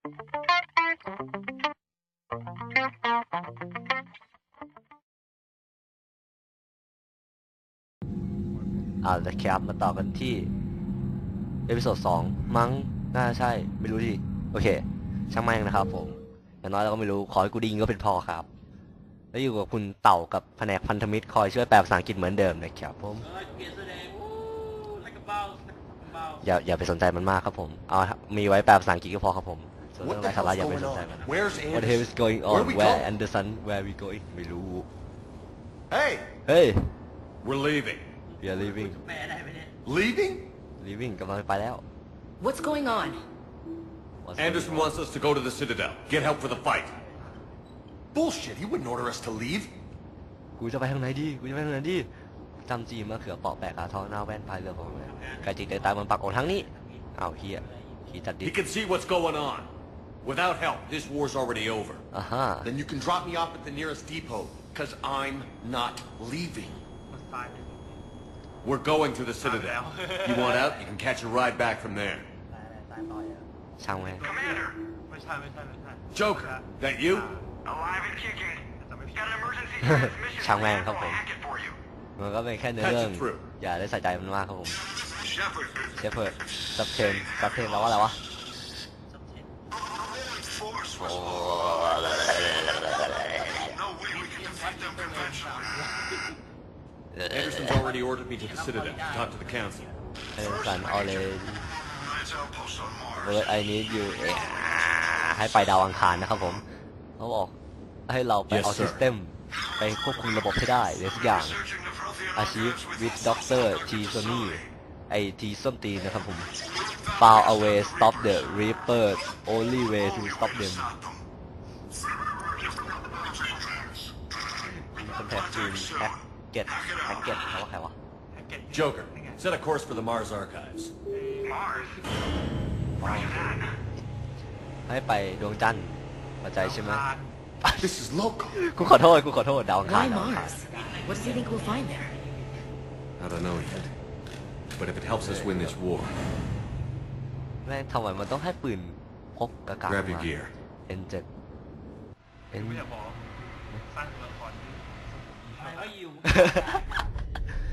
เอาล้วครับมาต่อกันที่ เอพิโซดสองมั้ง น่าใช่ ไม่รู้ดิโอเค ช่างแม่งนะครับผมอย่างน้อยเราก็ไม่รู้ ขอให้กูดิงก็เป็นพอครับ แล้วอยู่กับคุณเต่ากับแผนกพันธมิตรคอยช่วยแปลภาษาอังกฤษเหมือนเดิมนะครับผม อย่าอย่าไปสนใจมันมากครับผม เอา มีไว้แปลภาษาอังกฤษก็พอครับผม ส่วนเรื่อง What ไร้ the สาระ hell's อย่าไป going สนใจ on? มัน Where's What the hell is Anderson? going Where on we Where going? Anderson Where we going ไม่รู้ Hey, เฮ้ย we're leaving. we are leaving แปลได้ไหมเนี่ย Leaving? leaving กำลังไปแล้ว What's going on? What's Anderson going on? wants us to go to the Citadel. Get help for the fight. Bullshit. He wouldn't order us to leave. กูจะไปทางไหนดี กูจะไปทางไหนดีจำจีมะเขือเปาะแปะกาท้องหน้าแว่นพายเรือของเลยไก่จิกเดินตามมันปักของทั้งนี้อ้าวเฮียขี่จัดดิ He can see what's going on. Without help, this war's already over. อ่าฮะ Then you can drop me off at the nearest depot, because I'm not leaving. มันตายไป We're going to the Citadel. you want out? You can catch a ride back from there. ช่างแม่ง Commander, ไม่ใช่ไม่ใช่ไม่ใช่ Joker, that you? alive and kicking. Got an emergency ช่าง transmission แม่ง from ครับผม Admiral Hackett for you. มันก็เป็นแค่เนื้อ Patch เรื่อง it through. อย่าได้ใส่ใจมันมากครับผม Shepard. เชฟเพิร์ดซับเทนซับเทนแปลว่าอะไรวะ Anderson's already ordered me to the Citadel to talk to the Council. เอสันออเรน Alliance outpost on เบิ Mars. ร์ดไอนิดอยู่ให้ไปดาวอังคารนะครับผมเขาบอกให้เราไป Yes, เอา sir. ซิสเต็มไปควบคุมระบบให้ได้หรือสักอย่าง Searching the filthy อาชีพ undergrounds วิ with ดด็อกเตอร์ทีโซนี่ไอทีส้มตีนนะครับผม far away stop the reaper only way to stop them Stop them. มีคนแท็กจีนแพ็กเก็ตแพ็กเก็ตเขาว่าใครวะ แพ็กเกจ Joker, set a course for the Mars Archives. Mars. Roger that. ให้ไปดวงจันทร์เข้าใจใช่ไหม This is local. กูขอโทษกูขอโทษดาวอังคาร Why ดาวอังคาร Mars? What does he think we'll find there? I don't know yet. But if it helps us win this war, แม่งทำไมมันต้องให้ปืนพกกะกา grab your มา gear. N7 N ไม่อยากบอกสร้างตัวละครใครเขายิว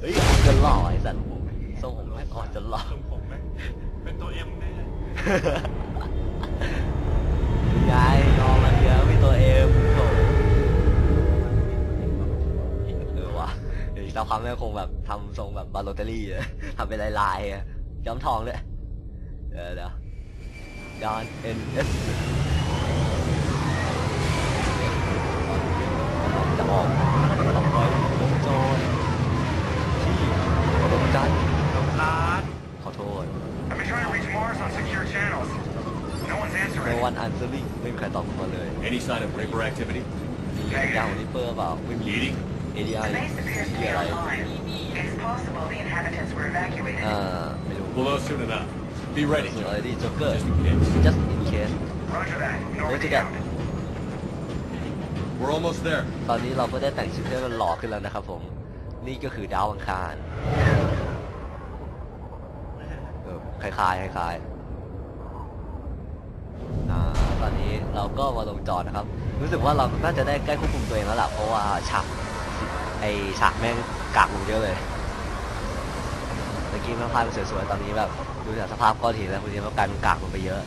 เฮ้ยจะหล่อไอ้สัตว์ผมทรงผมแม่งอ่อนจะหล่อ ทรงผมไหมเป็นตัวเอ็มแน่ยายนอนมาเยอะมีตัวเอ็มโถเออว่ะเดี๋ยวอีกสักพักแม่งคงแบบทำทรงแบบบาโลเตอรี่อะทำเป็นลายๆอะย้อมทองด้วยเดี๋ยวเดี๋ยว ดอนเอ็นเอสจะออกต้องคอยวงจรที่ดวงจันทร์ร้านขอโทษ I've been trying to reach Mars on secure channels. No one's โน answering. วันอันเซอร์ลิงไม่มีใครตอบผมมาเลย Any sign of Reaper activity? มียาวนิปเปอร์เปล่าไม่มี Eating? เอดีไอ The base appears to ที่ be อะไร online. It's possible the inhabitants were evacuated. อ่าไม่รู้ We'll know soon enough. Be ready. ส่วนอะไรดีจ็อกเกอร์ Just in case. just in case Roger that. Where'd Normandy you go? out. We're almost there. ตอนนี้เราก็ได้แต่งชุดให้มันหล่อขึ้นแล้วนะครับผม นี่ก็คือดาวอังคารเออคล้ายๆคล้ายๆอ่าตอนนี้เราก็มาลงจอดนะครับ รู้สึกว่าเราน่าจะได้ใกล้ควบคุมตัวเองแล้วล่ะเพราะว่าฉากไอฉากแม่งกากลงเยอะเลย เมื่อกี้มันพายมันสวยๆตอนนี้แบบ ดูจากสภาพก้อนหินแล้วคุณนี้มันกลายเป็นกากลงไปเยอะ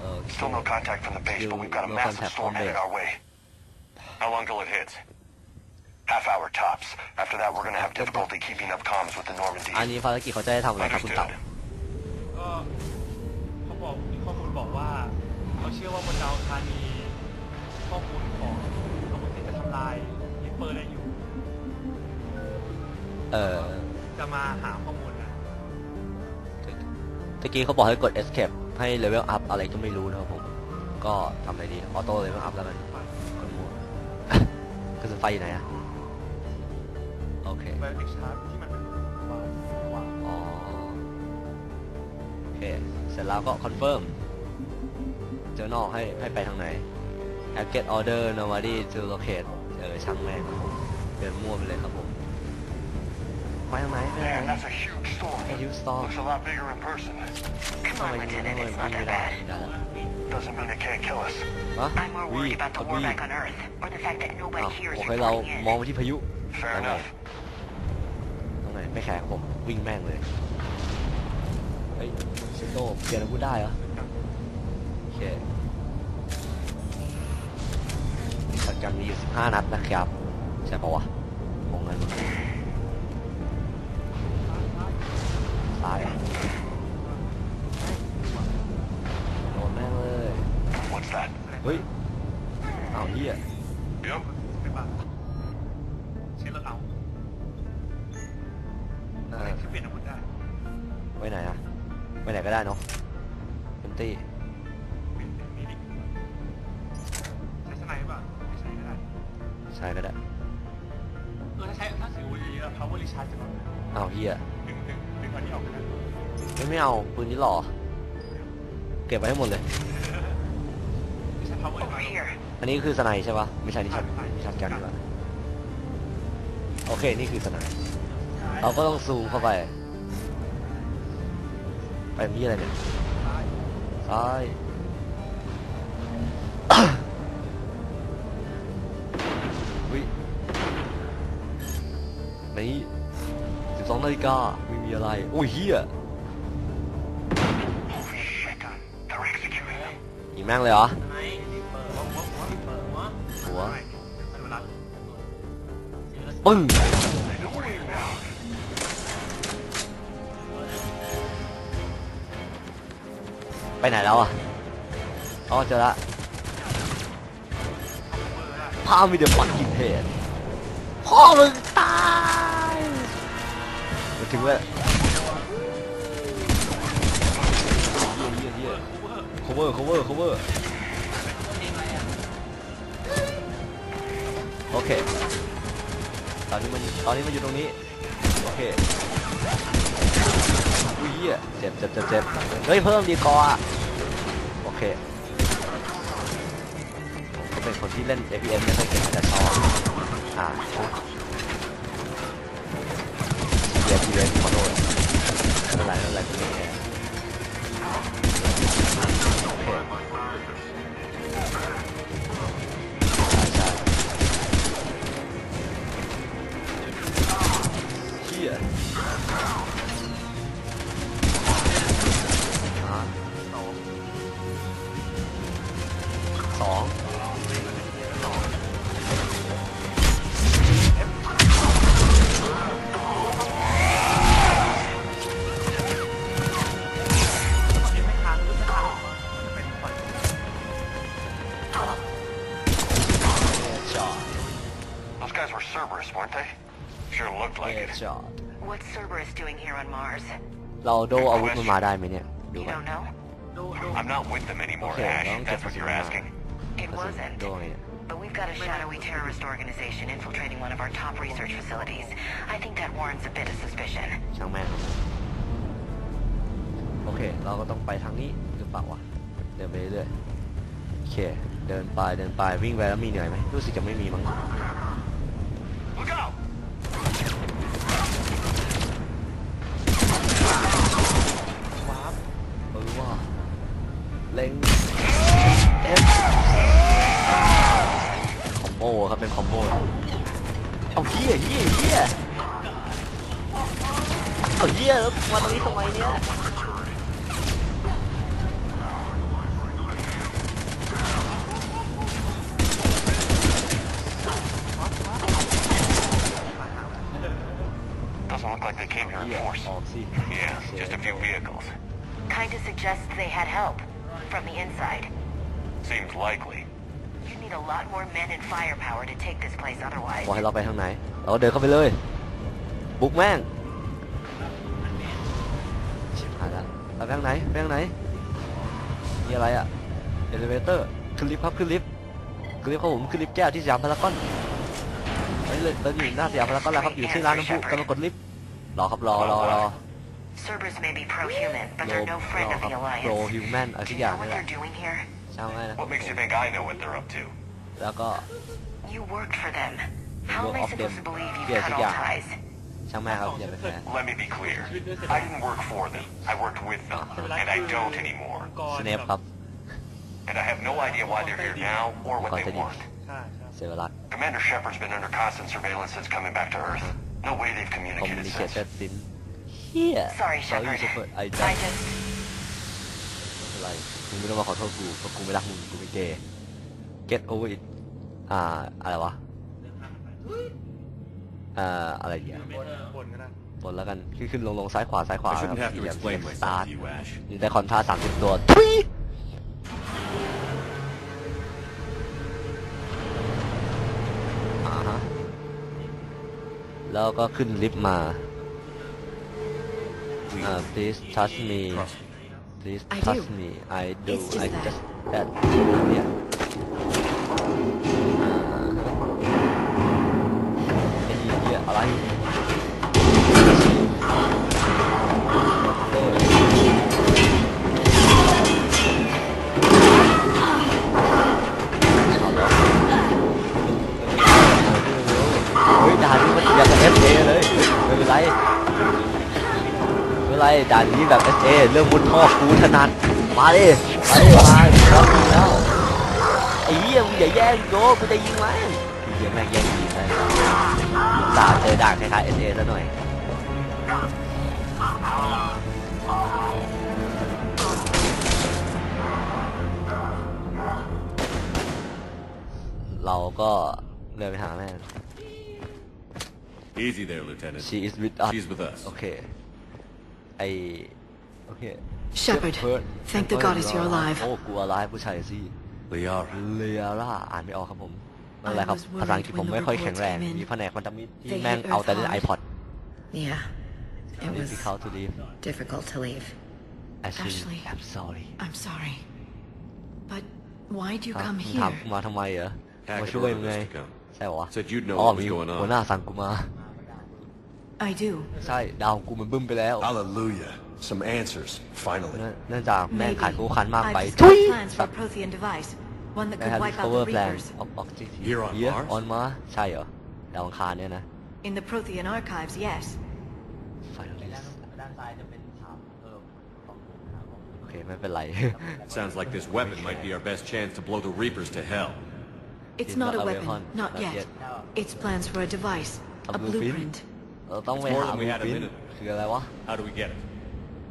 โอเค Still no contact from the base, but we've got a No massive contact storm from headed base. our way. How long till it hits? Half hour tops. After that, we're gonna have difficulty keeping up comms with the Normandy. อันนี้ภารกิจเขาจะได้ทำอะไรครับคุณเต่า Understood. ก็เขาบอกมีข้อมูลบอกว่าเขาเชื่อว่าบนดาวอังคารมีข้อมูลของอาวุธที่จะทำลายฮิปเปอร์ได้อยู่ เออ จะมาหาข้อมูลนะตะกี้เขาบอกให้กด escape ให้ level up อะไรก็ไม่รู้นะครับผม ก็ทำอะไรดี ออโต้ level up แล้วกันกดมัวกระสุนไฟอยู่ไหนอะโอเคไบโอติกชาร์จที่มันเป็นวางวางอ๋อโอเค เสร็จแล้วก็ confirm เจอนอกให้ให้ไปทางไหน have get order nobody to locate เออช่างแม่งครับผมเดินมั่วไปเลยครับผม ไปทางไหนไปทาง Man, ไหน that's a huge storm. A huge storm. Looks a lot bigger in person. ทำไม fun, ยิงทำ Lieutenant. ไม It's ยิ not งไม่ that ได้ bad. ยิงได้แล้ว Doesn't mean it can't kill us. ฮะ I'm more วี worried about ก the ด war วี back on Earth, or the fact that อ้าว nobody here is โอเคเรา reporting มอง in. ไปที่พายุ Fair ตรงไหน enough. ตรงไหนไม่แข็งผมวิ่งแม่งเลยเฮ้ยเซโต้เปลี่ยนอาวุธได้เหรอโอเคสักกันมีอยู่15 นัดนะครับ ใช่ปะวะมองเงินต เฮ้ยอ้าวเฮีย Yep. ไม่บ้าใช้รถเอาเออะไรอที่เปลี่ยนอาวุธได้ไว้ไหนอะไว้ไหนก็ได้เนาะเป็นตี้เปลี่ยนเป็นมินิใช้สไนป์ป่ะไม่ใช้ก็ได้ใช่ก็ได้เออถ้าใช้ถ้าถือวีเอ่อ power recharge จะลดนะอ้าวเฮียดึงดึงดึงอันนี้ออกไปนะไม่ไม่เอาปืนนี้หล่อเก็บไว้ให้หมดเลย ไม่ใช่ power Over recharge here. อันนี้คือสไนด์ใช่ปะไม่ใช่นี่ชัดใช่นี่ชัดกันดีกว่าโอเค นี่คือสไนด์เราก็ต้องซูมเข้าไป ไปมีอะไรเนี่ยซ้ายซ้ายวินี่สิบสองนาฬิกาไม่มีอะไร โอ้ยเฮีย Holy shit. They're executing them. ยิงแม่งเลยเหรอ เจอแล้วปึ้งไปไหนแล้วอะอ๋อเจอละพามีเดอะปักกินเทนพ่อมึงตายมาถึงแล้วเฮียเฮียเฮีย cover cover cover โอเค ตอนนี้มันตอนนี้มันอยู่ตรงนี้โอเคอุ้ยเหี้ยเจ็บเจ็บเจ็บเจ็บเฮ้ยเพิ่มดีกว่าโอเคผมก็เป็นคนที่เล่น APM ไม่ค่อยเก่งแต่ชอบอ่าชุดเกียร์ทีเวนขอโทษไม่เป็นไรไม่เป็นไรไม่แคร์โอเค Cerberus, weren't they? Sure looked เอ like it. จอด What's Cerberus doing here on Mars? เราโดอาวุธมันมาได้ไหมเนี่ย ดู You กัน don't know? ดูดู I'm not with them anymore, Okay, Ash. well, if That's get what you're this asking. It กระสุน wasn't. โดไงเนี่ย But we've got a shadowy terrorist organization infiltrating one of our top research facilities. I think that warrants a bit of suspicion. ช่างแม่งโอเค เราก็ต้องไปทางนี้หรือเปล่าวะ เดินไปเรื่อยๆโอเค เดินไปเดินไปวิ่งไปแล้วมีเหนื่อยไหมรู้สึกจะไม่มีมั้ง เป็นคอมโบเอาเฮียเฮียเฮียเอาเฮียแล้วมาตรงนี้ทำไมเนี่ย Doesn't look like they came here เฮี in ย force. ออกสิ Yeah, just a few vehicles. Kinda suggests they had help from the inside. Seems likely. You need a lot more men and firepower to take this place otherwise. บอกให้เราไปทางไหน เราก็เดินเข้าไปเลย บุกแม่งชิบหายแล้วเราไปทางไหนไปทางไหน มีอะไรอะเอลิเวเตอร์ขึ้นลิฟต์ครับขึ้นลิฟต์ขึ้นลิฟต์ครับผมขึ้นลิฟต์แก้วที่สยามพารากอนไปเลยเราอยู่หน้าสยามพารากอนแล้วครับอยู่ที่ร้านน้ำพุกำลังกดลิฟต์รอครับรอรอรอ Cerberus may be pro-human, but ร they're อ no friend รอ of ครับ the โปร Alliance. ฮิวแมนอะไร Do ทุก you อย่าง know นี่ what แหละ they're doing here? ช่างไว้นะ What makes you think I know what they're up to? แล้วก็ You worked for them. How am I Well, off supposed them. to believe you've Yes, cut all yeah. ties? ช่างแม่ครับอย่าไปแพ้ Let me be clear. I didn't work for them. I worked with them. And I don't anymore. สเนปครับ And I have no idea why they're here now or what they want. ใช่ใช่ เซเวรัส Commander Shepard's been under constant surveillance since coming back to Earth. No way they've คอมมิ communicated นิเค since. เตอร์ซินเฮีย Sorry, สอรี่ Shepard. เชฟเฟิร์ดไอ้ I จัด just... อะไรมึงไม่ต้องมาขอโทษกูเพราะกูไม่รักมึงกูเป็นเกย์ get over it อ่า อะไรวะอ่าอะไรอย่างเงี้ยบนก็ได้บนแล้วกัน ขึ้นขึ้นลงลงซ้ายขวาซ้ายขวา I shouldn't have to เหยียบ explain สตาร์ myself ท to you, Ash. อยู่ได้คอนท่าสามสิบตัวทุยอ่าฮะแล้วก็ขึ้นลิฟต์มา Please. อ่า please touch me Trust me. please I touch do. me I do It's just I that. just that เนี่ย ด่านนี้แบบ SA เรื่องมุดท่อกูถนัดมาดิมาดิมาแล้วแล้วไอ้เหี้ยมึงอย่าแย่งโยกูจะยิงมันเหี้ยแม่งแย่งยิงเลยตาเจอด่านคล้ายๆ SA ซะหน่อยเราก็เดินไปหาแม่ Easy there, Lieutenant. she is with us She's with us. โอเค ไอโอเค Shepard, Shepard. thank the goddess you're alive. โอ้กู alive ผู้ชายสิ Liara. เลียร่าอ่านไม่ออกครับผมไม่เป็นไรครับ I was worried ภาษาอังกฤษผม when the ไม่ค่อยแข็งแรง reports came in. มีแผนกพันธมิตรที่ They แม่ง hit เอาแต่เล่น Earth hard. iPod Yeah. It was difficult to leave difficult to leave. Ashley Ashley. I'm sorry I'm sorry. But why'd you ฮะ come มึงถาม here? กูมาทำไมเหรอ Hackett มาช่วย ordered มึงไง us to come. ใช่เหรอวะ Said you'd know อ๋อ what was มี going on. หัวหน้าสั่งกูมา I do. ใช่ดาวของกูมันบึ้มไปแล้ว Hallelujah. Some answers, finally. เนื่องเนื่องจากแม่ง Maybe. ขายกูคันมากไป I've ทุย discovered plans for a Prothean device. One that ได้ could ฮัน wipe out discover the plan Reapers. of objective Here on Here Mars? on Mars ใช่เหรอดาวอังคารเนี่ยนะ In the Prothean archives, yes. Finally โอเคไม่เป็นไร Sounds like this weapon might be our best chance to blow the Reapers to hell. It's It's not not a a weapon. weapon. Not Not yet. yet. It's plans for a device. A A blueprint? blueprint. เราต้องไป It's more หา than we had a blueprint minute. คืออะไรวะ How do we get it?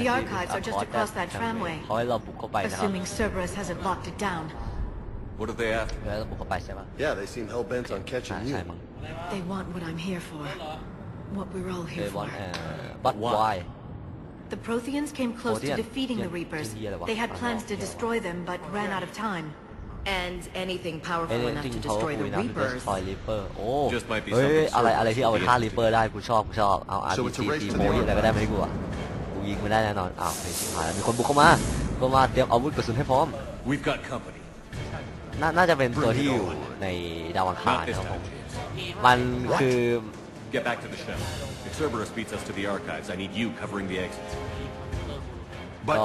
The Actually, archives it's are just across across that that tramway. เขาให้เราบุกเข้าไปนะครับ Assuming Cerberus hasn't locked it down. What are they after? แล้วเราบุกเข้าไปใช่ปะ Yeah, they seem hell bent on ใช่ catching ใช่ you. มั้ง They want what I'm here for. What we're all เด here วอน for. เอ่อ but Why? why The Protheans came close Prothean? to defeating the Yeah, Reapers. yeah, yeah, They had yeah. plans to destroy them, but ran out of time. And anything powerful enough anything to destroy powerful the enough to Reapers. destroy Reaper โอ้ Just might be เฮ้ย something อะไร Cerberus อะไรที่เอาไป would be ฆ่า into. Reaper ได้กูชอบกูชอบเอา So it's a RPG race ตี to โม the อะไรก็ได้ไหมกูอะกูยิงไม่ได้แน่นอนอ้าวไม่ชิบหายแล้วมีคนบุกเข้ามาก็มาเตรียมอาวุธกระสุนให้พร้อม We've got company. น่าน่าจะเป็นตัวที่อยู่ในดาวอังคาร Not this นะครับผม time. มันคือ Get back to the shell. If Cerberus beats us to the archives, I need you covering the exits. ก็ But